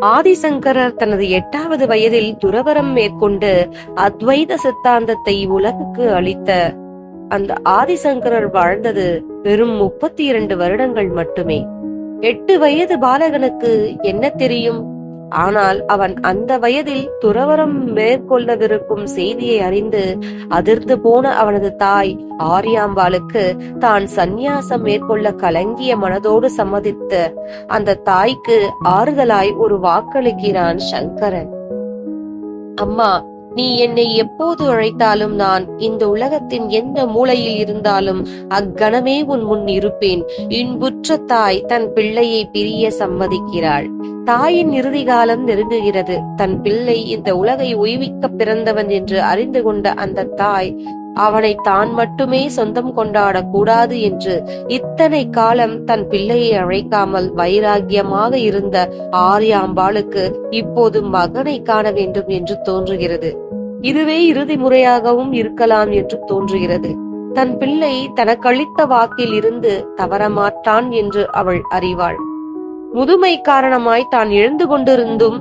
ஆதிசங்கரர் தனது எட்டாவது வயதில் துறவரம் மேற்கொண்டு அத்வைத சித்தாந்தத்தை உலகுக்கு அளித்த அந்த ஆதிசங்கரர் வாழ்ந்தது வெறும் முப்பத்தி இரண்டு வருடங்கள் மட்டுமே. எட்டு வயது பாலகனுக்கு என்ன தெரியும்? ஆனால் அவன் அந்த வயதில் துறவரம் மேற்கொள்ளவிருக்கும் செய்தியை அறிந்து அதிர்ந்து போன அவனது தாய் ஆரியாம்பாளுக்கு தான் சந்நியாசம் மேற்கொள்ள கலங்கிய மனதோடு சம்மதித்த அந்த தாய்க்கு ஆறுதலாய் ஒரு வாக்களிக்கிறான் சங்கரன். அம்மா நீ என்னை எப்போது அழைத்தாலும் நான் இந்த உலகத்தின் எந்த மூலையில் இருந்தாலும் அக்கணமே உன் முன் இருப்பேன். இன்புற்ற தாய் தன் பிள்ளையை பிரிய சம்மதிக்கிறாள். தாயின் இறுதி காலம் நெருங்குகிறது. தன் பிள்ளை இந்த உலகை உய்விக்க பிறந்தவன் என்று அறிந்து கொண்ட அந்த தாய் அவனை தான் மட்டுமே சொந்தம் கொண்டாடக்கூடாது என்று இத்தனை காலம் தன் பிள்ளையை அழைக்காமல் வைராகியமாக இருந்த ஆரியாம்பாளுக்கு இப்போது மகனை காண வேண்டும் என்று தோன்றுகிறது. இதுவே இறுதி முறையாகவும் இருக்கலாம் என்று தோன்றுகிறது. தன் பிள்ளை தனக்களித்த வாக்கில் இருந்து தவறமாட்டான் என்று அவள் அறிவாள். முதுமை காரணமாய் தான் எழுந்து கொண்டிருந்தும்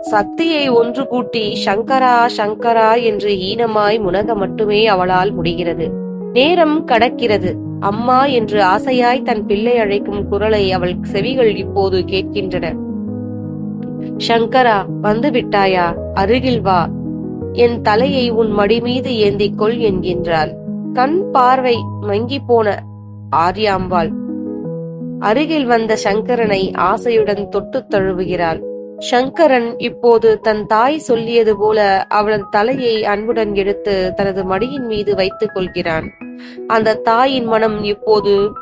சக்தியை ஒன்று கூட்டி சங்கரா சங்கரா என்று ஈனமாய் முனக மட்டுமே அவளால் முடிகிறது. நேரம் கடக்கிறது. அம்மா என்று ஆசையாய் தன் பிள்ளை அழைக்கும் குரலை அவள் செவிகள் இப்போது கேட்கின்றன. சங்கரா வந்து விட்டாயா? அருகில் வா. என் தலையை உன் மடி மீது ஏந்திக் கொள் என்கின்றாள். கண் பார்வை மங்கி போன ஆர்யாம்பாள். அருகில் வந்த சங்கரனை ஆசையுடன் தொட்டு தழுவுகிறாள். சங்கரன் இப்போது தன் தாய் சொல்லியது போல அவளது தலையை அன்புடன் எடுத்து தனது மடியின் மீது வைத்துக் கொள்கிறான். அந்த தாயின் மனம் இப்போது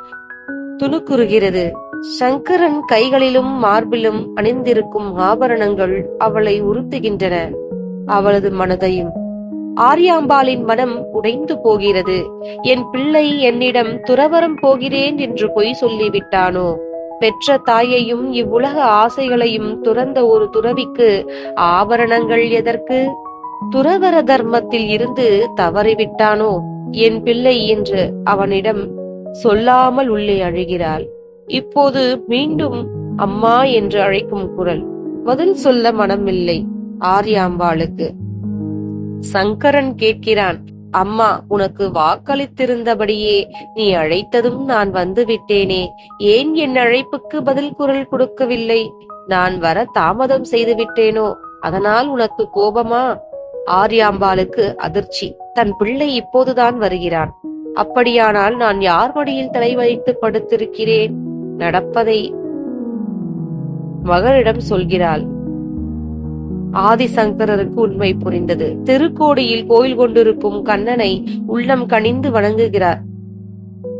துணுக்குறுகிறது. சங்கரன் கைகளிலும் மார்பிலும் அணிந்திருக்கும் ஆபரணங்கள் அவளை உறுத்துகின்றன. அவளது மனதையும் ஆரியாம்பாளின் மனம் உடைந்து போகிறது. என் பிள்ளை என்னிடம் துறவரம் போகிறேன் என்று பொய் சொல்லிவிட்டானோ? பெற்ற தாயையும் இவ்வுலக ஆசைகளையும் துறந்த ஒரு துறவிக்கு ஆபரணங்கள் எதற்கு? துறவர தர்மத்தில் இருந்து தவறிவிட்டானோ? என் பிள்ளை என்று அவனிடம் சொல்லாமல் உள்ளே அழுகிறாள். இப்போது மீண்டும் அம்மா என்று அழைக்கும் குரல். பதில் சொல்ல மனமில்லை ஆரியாம்பாளுக்கு. சங்கரன் கேட்கிறான் அம்மா உனக்கு வாக்களித்திருந்தபடியே நீ அழைத்ததும் நான் வந்து விட்டேனே ஏன் என் அழைப்புக்கு பதில் குரல் கொடுக்கவில்லை? நான் வர தாமதம் செய்து விட்டேனோ அதனால் உனக்கு கோபமா? ஆரியாம்பாளுக்கு அதிர்ச்சி. தன் பிள்ளை இப்போதுதான் வருகிறான். அப்படியானால் நான் யார் மடியில் தலை வைத்து படுத்திருக்கிறேன்? நடப்பதை. மகளிடம் சொல்கிறாள் ஆதிசங்கரருக்கு உண்மை புரிந்தது. திருக்கோடியில் கோயில் கொண்டிருக்கும் கண்ணனை உள்ளம் கனிந்து வணங்குகிறார்.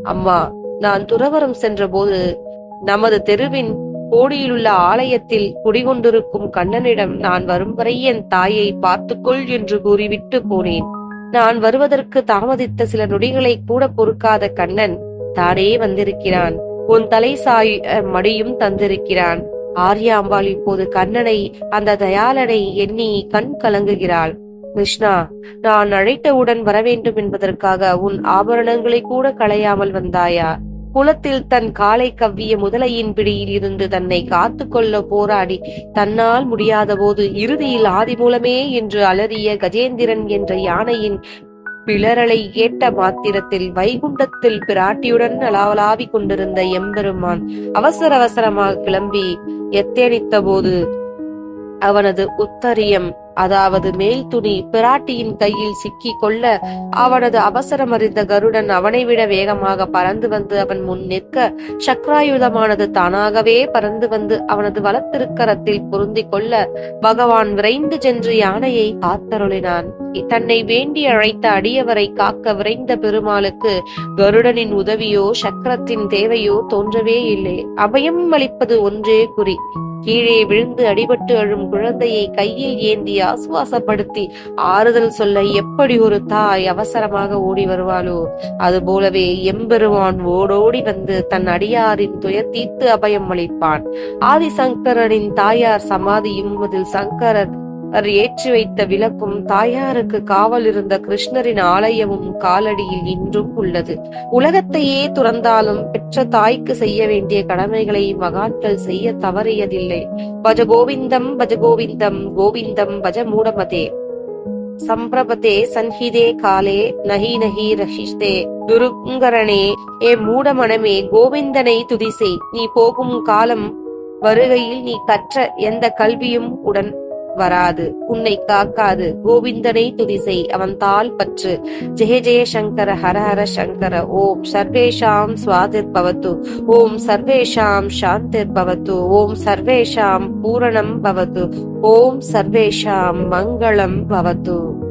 அம்மா நான் துறவரம் சென்றபோது நமது தெருவின் கோடியிலுள்ள ஆலயத்தில் குடிகொண்டிருக்கும் கண்ணனிடம் நான் வரும் வரை என் தாயை பார்த்துக்கொள் என்று கூறிவிட்டு போனேன். நான் வருவதற்கு தாமதித்த சில நொடிகளை கூட பொறுக்காத கண்ணன் தானே வந்திருக்கிறான். உன் தலை சாய் அஹ், மடியும் தந்திருக்கிறான். ஆர்யாம்பாள் இப்போது கண்ணனை அந்த தயாளனை எண்ணி கண் கலங்குகிறாள். கிருஷ்ணா நான் அழைத்தவுடன் வரவேண்டும் என்பதற்காக உன் ஆபரணங்களை கூட களையாமல் வந்தாயா? குளத்தில் தன் காலை கவ்விய முதலையின் பிடியில் இருந்து தன்னை காத்து கொள்ள போராடி தன்னால் முடியாத போது இறுதியில் ஆதி மூலமே என்று அலறிய கஜேந்திரன் என்ற யானையின் பிளரலை கேட்ட மாத்திரத்தில் வைகுண்டத்தில் பிராட்டியுடன் அலாவலாவிக் கொண்டிருந்த எம்பெருமான் அவசர அவசரமாக கிளம்பி எத்தேனித்த போது அவனது உத்தரியம் அதாவது மேல் துணி பிராட்டியின் கையில் சிக்கிக் கொள்ள அவனது அவசரம் அறிந்த கருடன் அவனை விட வேகமாக பறந்து வந்து அவன் முன் நிற்க சக்ராயுதமானது தானாகவே பறந்து வந்து அவனது வலத்திருக்கரத்தில் பொருந்தி கொள்ள பகவான் விரைந்து சென்று யானையை காத்தருளினான் தன்னை வேண்டி அழைத்த அடியவரை காக்க விரைந்த பெருமாளுக்கு கருடனின் உதவியோ சக்கரத்தின் தேவையோ தோன்றவே இல்லை. அபயம் அளிப்பது ஒன்றே குறி. கீழே விழுந்து அடிபட்டு அழும் குழந்தையை கையில் ஏந்தி ஆசுவாசப்படுத்தி ஆறுதல் சொல்ல எப்படி ஒரு தாய் அவசரமாக ஓடி வருவாளோ? அதுபோலவே எம்பெருவான் ஓடோடி வந்து தன் அடியாரின் துயர் தீர்த்து அபயம் அளிப்பான். ஆதிசங்கரனின் தாயார் சமாதியும் அதில் சங்கரர் ஏற்றி வைத்த விளக்கும் தாயாருக்கு காவல் இருந்த கிருஷ்ணரின் ஆலயமும் காலடியில் இன்றும் உள்ளது. உலகத்தையே துறந்தாலும் பெற்ற தாய்க்கு செய்ய வேண்டிய கடமைகளை மகான்கள் செய்ய தவறியதில்லை. பஜ கோவிந்தம் பஜ கோவிந்தம் கோவிந்தம் பஜ மூடமதே சம்பிரபதே சன்ஹிதே காலே நஹி நஹி ரஹிஷ்தே. துருங்கரணே ஏ மூடமனமே கோவிந்தனை துதிசை நீ போகும் காலம் வருகையில் நீ கற்ற எந்த கல்வியும் உடன் வராது. உன்னை காக்காது. கோவிந்தனை துதிசை அவன் தால் பற்று. ஜெய ஜெய சங்கர ஹர ஹர சங்கர. ஓம் சர்வேஷாம் சுவாதிர் பவத்து ஓம் சர்வேஷாம் சாந்திர் பவத்து ஓம் சர்வேஷாம் பூரணம் பவத்து. ஓம் சர்வேஷாம் மங்களம் பவத்து.